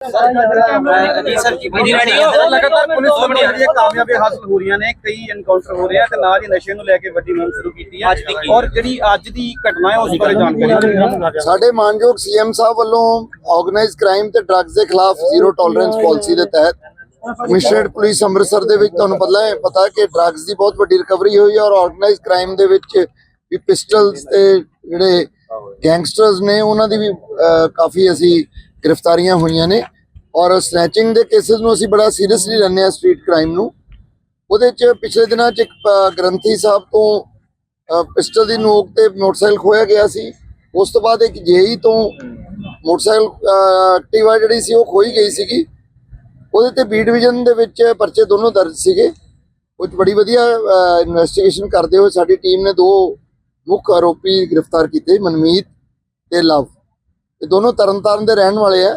ਜੀ ਸਰ ਜੀ ਲਗਾਤਾਰ ਪੁਲਿਸ ਵੱਲੋਂ ਜਿਹੜੀਆਂ ਕਾਮਯਾਬੀਆਂ ਹਾਸਲ ਹੋ ਰਹੀਆਂ ਨੇ ਕਈ ਐਨਕਾਊਂਟਰ ਹੋ ਰਹੇ ਆ ਤੇ ਨਾਲ ਹੀ ਨਸ਼ੇ ਨੂੰ ਲੈ ਕੇ ਵੱਡੀ ਮੁਹਿੰਮ ਸ਼ੁਰੂ ਕੀਤੀ ਹੈ ਔਰ ਜਿਹੜੀ ਅੱਜ ਦੀ ਘਟਨਾ ਹੈ ਉਸ ਬਾਰੇ ਜਾਣਕਾਰੀ ਸਾਡੇ ਮਾਨਯੋਗ ਸੀਐਮ ਸਾਹਿਬ ਵੱਲੋਂ ਆਰਗੇਨਾਈਜ਼ ਕ੍ਰਾਈਮ ਤੇ ਡਰੱਗਸ ਦੇ ਖਿਲਾਫ ਜ਼ੀਰੋ ਟੋਲਰੈਂਸ ਪਾਲਿਸੀ ਦੇ ਤਹਿਤ ਕਮਿਸ਼ਨਰਡ ਪੁਲਿਸ ਅੰਮ੍ਰਿਤਸਰ ਦੇ ਵਿੱਚ ਤੁਹਾਨੂੰ ਪਤਾ ਹੈ ਪਤਾ ਕਿ ਡਰੱਗਸ ਦੀ ਬਹੁਤ ਵੱਡੀ ਰਿਕਵਰੀ ਹੋਈ ਔਰ ਆਰਗੇਨਾਈਜ਼ ਕ੍ਰਾਈਮ ਦੇ ਵਿੱਚ ਵੀ ਪਿਸਟਲਸ ਤੇ ਜਿਹੜੇ ਗੈਂਗਸਟਰਸ ਨੇ ਉਹਨਾਂ ਦੀ ਵੀ ਅਹ, ਕਾਫੀ ਅਸੀਂ ਗ੍ਰਿਫਤਾਰੀਆਂ ਹੋਈਆਂ ਨੇ ਔਰ ਸਨੈਚਿੰਗ ਦੇ ਕੇਸਿਸ ਨੂੰ ਅਸੀਂ ਬੜਾ ਸੀਰੀਅਸਲੀ ਲੈਂਦੇ ਆ ਸਟਰੀਟ ਕ੍ਰਾਈਮ ਨੂੰ। ਉਹਦੇ ਚ ਪਿਛਲੇ ਦਿਨਾਂ ਚ ਇੱਕ ਗ੍ਰੰਥੀ ਸਾਹਿਬ ਤੋਂ ਪਿਸਟਲ ਦੀ ਨੋਕ ਤੇ ਮੋਟਰਸਾਈਕਲ ਖੋਇਆ ਗਿਆ ਸੀ। ਉਸ ਤੋਂ ਬਾਅਦ ਇੱਕ ਜੇਈ ਤੋਂ ਮੋਟਰਸਾਈਕਲ ਅਹ, ਐਕਟਿਵਾ ਜਿਹੜੀ ਸੀ ਉਹ ਖੋਈ ਗਈ ਸੀਗੀ। ਉਹਦੇ ਤੇ ਬੀ ਡਿਵੀਜ਼ਨ ਦੇ ਵਿੱਚ ਪਰਚੇ ਦੋਨੋਂ ਦਰਜ ਸੀਗੇ। ਉਹ 'ਚ ਬੜੀ ਵਧੀਆ ਇਨਵੈਸਟੀਗੇਸ਼ਨ ਕਰਦੇ ਹੋਏ ਸਾਡੀ ਟੀਮ ਨੇ ਦੋ ਮੁੱਖ ਆਰੋਪੀ ਗ੍ਰਿਫਤਾਰ ਕੀਤੇ ਮਨਮੀਤ ਤੇ ਲਵ। ਇਹ ਦੋਨੋਂ ਤਰਨਤਾਰਨ ਦੇ ਰਹਿਣ ਵਾਲੇ ਆ।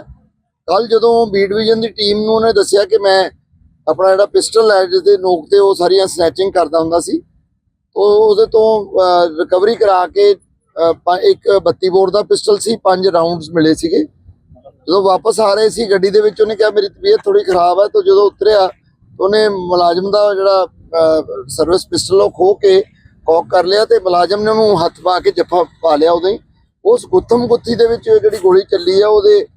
ਕੱਲ ਜਦੋਂ ਬੀ ਡਿਵੀਜ਼ਨ ਦੀ ਟੀਮ ਨੂੰ ਉਹਨੇ ਦੱਸਿਆ ਕਿ ਮੈਂ ਆਪਣਾ ਜਿਹੜਾ ਪਿਸਟਲ ਹੈ ਜਿਹਦੇ ਨੋਕ ਤੇ ਉਹ ਸਾਰੀਆਂ ਸਨੈਚਿੰਗ ਕਰਦਾ ਹੁੰਦਾ ਸੀ, ਉਹ ਉਹਦੇ ਤੋਂ ਰਿਕਵਰੀ ਕਰਾ ਕੇ ਇੱਕ 32 ਬੋਰ ਦਾ ਪਿਸਟਲ ਸੀ, ਪੰਜ ਰਾਉਂਡਸ ਮਿਲੇ ਸੀਗੇ। ਜਦੋਂ ਵਾਪਸ ਆ ਰਹੇ ਸੀ ਗੱਡੀ ਦੇ ਵਿੱਚ, ਉਹਨੇ ਕਿਹਾ, ਮੇਰੀ ਤਬੀਅਤ ਥੋੜੀ ਖਰਾਬ ਹੈ ਤਾਂ ਜਦੋਂ ਉਤਰਿਆ ਉਹਨੇ ਮੁਲਾਜ਼ਮ ਦਾ ਜਿਹੜਾ ਸਰਵਿਸ ਪਿਸਟਲ ਉਹ ਖੋ ਕੇ ਕੌਕ ਕਰ ਲਿਆ ਤੇ ਮੁਲਾਜ਼ਮ ਨੇ ਉਹਨੂੰ ਹੱਥ ਪਾ ਕੇ ਜੱਫਾ ਪਾ ਲਿਆ ਉਦੋਂ ਹੀ ਉਸ ਗੁੱਥਮ ਗੁੱਥੀ ਦੇ ਵਿੱਚ ਜਿਹੜੀ ਗੋਲੀ ਚੱਲੀ ਆ, ਉਹਦੇ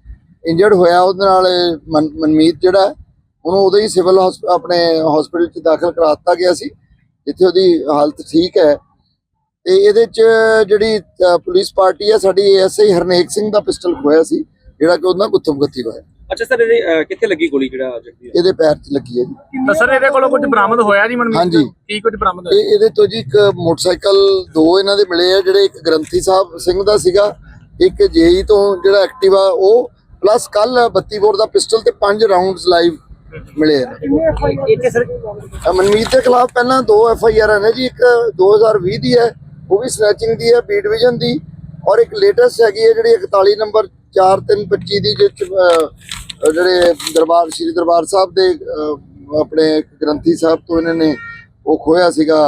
ਇੰਜਰਡ ਹੋਇਆ, ਉਹਦੇ ਨਾਲ ਮਨ- ਮਨਮੀਤ ਜਿਹੜਾ, ਉਹਨੂੰ ਉਹਦੇ ਹੀ ਸਿਵਲ ਆਪਣੇ ਹਸਪੀਟਲ 'ਚ ਦਾਖਲ ਕਰਾ ਦਿੱਤਾ ਗਿਆ ਸੀ, ਜਿੱਥੇ ਉਹਦੀ ਹਾਲਤ ਠੀਕ ਹੈ। ਤੇ ਇਹਦੇ 'ਚ ਜਿਹੜੀ ਪੁਲਿਸ ਪਾਰਟੀ ਹੈ ਸਾਡੀ ਐਸਆਈ ਹਰਨੇਕ ਸਿੰਘ ਦਾ ਪਿਸਟਲ ਖੋਇਆ ਸੀ, ਜਿਹੜਾ ਕਿ ਉਹਨਾਂ ਗੁੱਥਮ ਗੁੱਥੀ ਹੋਇਆ। ਅੱਛਾ ਸਰ ਇਹਦੇ ਕਿੱਥੇ ਲੱਗੀ ਗੋਲੀ ਜਿਹੜਾ ਜਗਦੀ ਇਹਦੇ ਪੈਰ 'ਚ ਲੱਗੀ ਹੈ ਜੀ। ਤਾਂ ਸਰ ਇਹਦੇ ਕੋਲੋਂ ਕੁਝ ਬਰਾਮਦ ਹੋਇਆ ਜੀ ਮਨਮੀਤ? ਹਾਂਜੀ। ਕੀ ਕੁਝ ਬਰਾਮਦ ਹੋਇਆ? ਇਹ ਇਹਦੇ ਤੋਂ ਜੀ ਇੱਕ ਮੋਟਰਸਾਈਕਲ ਦੋ ਇਹਨਾਂ ਦੇ ਮਿਲੇ ਆ ਜਿਹੜੇ ਇੱਕ ਗ੍ਰੰਥੀ ਸਾਹਿਬ ਸਿੰਘ ਦਾ ਸੀਗਾ ਇੱਕ ਜੇਈ ਤੋਂ ਜਿਹੜਾ ਐਕਟਿਵਾ ਉਹ ਪਲੱਸ ਕੱਲ 32 ਬੋਰ ਦਾ ਪਿਸਟਲ ਤੇ ਪੰਜ ਰਾਉਂਡਸ ਲਾਈਵ ਮਿਲੇ ਆ। ਇੱਥੇ ਸਰ। ਅ, ਮਨਮੀਤ ਦੇ ਖਿਲਾਫ ਪਹਿਲਾਂ ਦੋ ਐਫ ਆਈ ਆਰ ਨੇ ਜੀ ਇੱਕ 2020 ਦੀ ਹੈ ਉਹ ਵੀ ਸਨੈਚਿੰਗ ਦੀ ਹੈ ਬੀ ਡਿਵੀਜ਼ਨ ਦੀ ਔਰ ਇੱਕ ਲੇਟੈਸਟ ਹੈਗੀ ਹੈ ਜਿਹੜੀ 41 ਨੰਬਰ 4325 ਦੀ ਅ, ਜਿਹੜੇ ਦਰਬਾਰ ਸ੍ਰੀ ਦਰਬਾਰ ਸਾਹਿਬ ਦੇ ਆਪਣੇ ਗ੍ਰੰਥੀ ਸਾਹਿਬ ਤੋਂ ਇਹਨਾਂ ਨੇ ਉਹ ਖੋਇਆ ਸੀਗਾ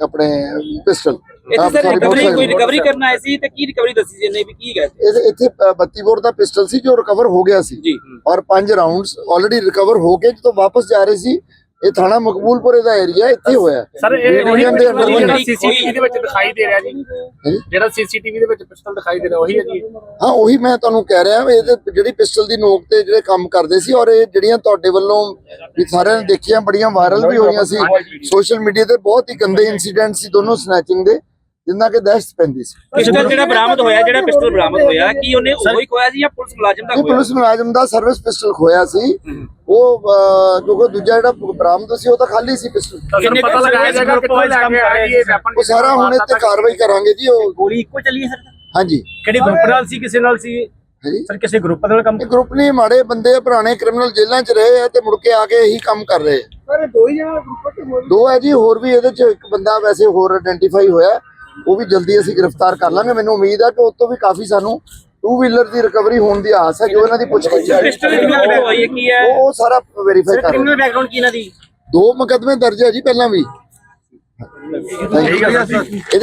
ਆਪਣੇ ਪਿਸਟਲ। ਇੱਥੇ ਸਰ ਰਿਕਵਰੀ ਕੋਈ ਰਿਕਵਰੀ ਕਰਨ ਆਏ ਸੀ ਤੇ ਕੀ ਰਿਕਵਰੀ ਦੱਸੀ ਇਹਨੇ ਵੀ ਕੀ ਗਏ ਇੱਥੇ ਅ, 32 ਬੋਰ ਦਾ ਪਿਸਟਲ ਸੀ ਜੋ ਰਿਕਵਰ ਹੋ ਗਿਆ ਸੀ। ਜੀ। ਔਰ ਪੰਜ ਰਾਉਂਡਸ ਆਲਰੇਡੀ ਰਿਕਵਰ ਹੋ ਕੇ ਜਦੋਂ ਵਾਪਸ ਜਾ ਰਹੇ ਸੀ ਇਹ ਥਾਣਾ ਮਕਬੂਲਪੁਰੇ ਦਾ ਏਰੀਆ ਇੱਥੇ ਹੋਇਆ ਸਰ ਇਹ ਉਹੀ ਦੇ ਅੰਦਰ ਜਿਹੜਾ। ਸੀਸੀਟੀਵੀ ਦੇ ਵਿੱਚ ਦਿਖਾਈ ਦੇ ਰਿਹਾ ਜੀ। ਜਿਹੜਾ ਸੀਸੀਟੀਵੀ ਦੇ ਵਿੱਚ ਪਿਸਟਲ ਦਿਖਾਈ ਦੇ ਰਿਹਾ ਉਹੀ ਹੈ ਜੀ ਹਾਂ ਉਹੀ ਮੈਂ ਤੁਹਾਨੂੰ ਕਹਿ ਰਿਹਾ ਵੀ ਇਹਦੇ ਜਿਹੜੀ ਪਿਸਟਲ ਦੀ ਨੋਕ ਤੇ ਜਿਹੜੇ ਕੰਮ ਕਰਦੇ ਸੀ ਔਰ ਇਹ ਜਿਹੜੀਆਂ ਤੁਹਾਡੇ ਵੱਲੋਂ ਵੀ ਸਾਰਿਆਂ ਨੇ ਦੇਖੀਆਂ ਬੜੀਆਂ ਵਾਇਰਲ ਵੀ ਹੋਈਆਂ ਸੀ। ਸੋਸ਼ਲ ਮੀਡੀਆ ਤੇ ਬਹੁਤ ਹੀ ਗੰਦੇ ਇਨਸੀਡੈਂਟ ਸੀ ਦੋਨੋਂ ਸਨੈਚਿੰਗ ਦੇ। ਜਿੰਨਾ ਕਿ ਦਹਿਸ਼ਤ ਪੈਂਦੀ ਸੀ। ਪਿਸਟਲ ਜਿਹੜਾ ਬਰਾਮਦ ਹੋਇਆ ਜਿਹੜਾ ਪਿਸਟਲ ਬਰਾਮਦ ਹੋਇਆ ਕੀ ਉਹਨੇ ਉਹੀ ਖੋਇਆ ਸੀ ਜਾਂ ਪੁਲਿਸ ਮੁਲਾਜ਼ਮ ਦਾ ਖੋਇਆ? ਪੁਲਿਸ ਮੁਲਾਜ਼ਮ ਦਾ ਸਰਵਿਸ ਪਿਸਟਲ ਖੋਇਆ ਸੀ। ਉਹ ਕਿਉਂਕਿ ਦੂਜਾ ਜਿਹੜਾ ਬਰਾਮਦ ਸੀ ਉਹ ਤਾਂ ਖਾਲੀ ਸੀ ਪਿਸਟਲ ਸਰ ਪਤਾ ਲਗਾਇਆ ਜਾਏਗਾ ਕਿੱਥੋਂ ਲੈ ਕੇ ਆਏ ਜੀ ਇਹ ਵੈਪਨ ਉਹ ਸਾਰਾ ਹੁਣ ਇੱਥੇ ਕਾਰਵਾਈ ਕਰਾਂਗੇ ਜੀ ਉਹ। ਗੋਲੀ ਇੱਕੋ ਚੱਲੀ ਹੈ ਸਰ? ਹਾਂਜੀ। ਕਿਹੜੀ ਗਰੁੱਪ ਨਾਲ ਸੀ ਕਿਸੇ ਨਾਲ ਸੀ? ਹਾਂਜੀ। ਸਰ ਕਿਸੇ ਗਰੁੱਪ ਨਾਲ ਕੰਮ ਗਰੁੱਪ ਨਹੀਂ ਮਾੜੇ ਬੰਦੇ ਆ, ਪੁਰਾਣੇ ਕ੍ਰਿਮੀਨਲ ਜੇਲ੍ਹਾਂ 'ਚ ਰਹੇ ਆ ਤੇ ਮੁੜ ਕੇ ਆ ਕੇ ਇਹੀ ਕੰਮ ਕਰ ਰਹੇ ਆ। ਦੋ ਹੈ ਜੀ ਹੋਰ ਵੀ ਇਹਦੇ 'ਚ ਇੱਕ ਬੰਦਾ ਵੈਸੇ ਹੋਰ ਆਇਡੈਂਟੀਫਾਈ ਹੋਇਆ। ਉਹ ਵੀ ਜਲਦੀ ਅਸੀਂ ਗ੍ਰਿਫਤਾਰ ਕਰ ਲਾਂਗੇ। ਮੈਨੂੰ ਉਮੀਦ ਆ ਕਿ ਉਸ ਤੋਂ ਵੀ ਕਾਫੀ ਸਾਨੂੰ ਟੂ ਵੀਲਰ ਦੀ ਰਿਕਵਰੀ ਹੋਣ ਦੀ ਆਸ ਹੈ ਜੋ ਇਹਨਾਂ ਦੀ ਪੁੱਛਗਿੱਛ ਹੈ। ਹੈ ਹੈ? ਉਹ ਸਾਰਾ ਵੈਰੀਫਾਈ ਕਰ ਰਹੇ ਕ੍ਰਿਮੀਨਲ ਬੈਕਗ੍ਰਾਉਂਡ ਕੀ ਇਹਨਾਂ ਦੀ? ਦੋ ਮੁਕਦਮੇ ਦਰਜ ਹੈ ਜੀ ਪਹਿਲਾਂ ਵੀ। ਠੀਕ ਹੈ ਸਰ। ਇਹਦੇ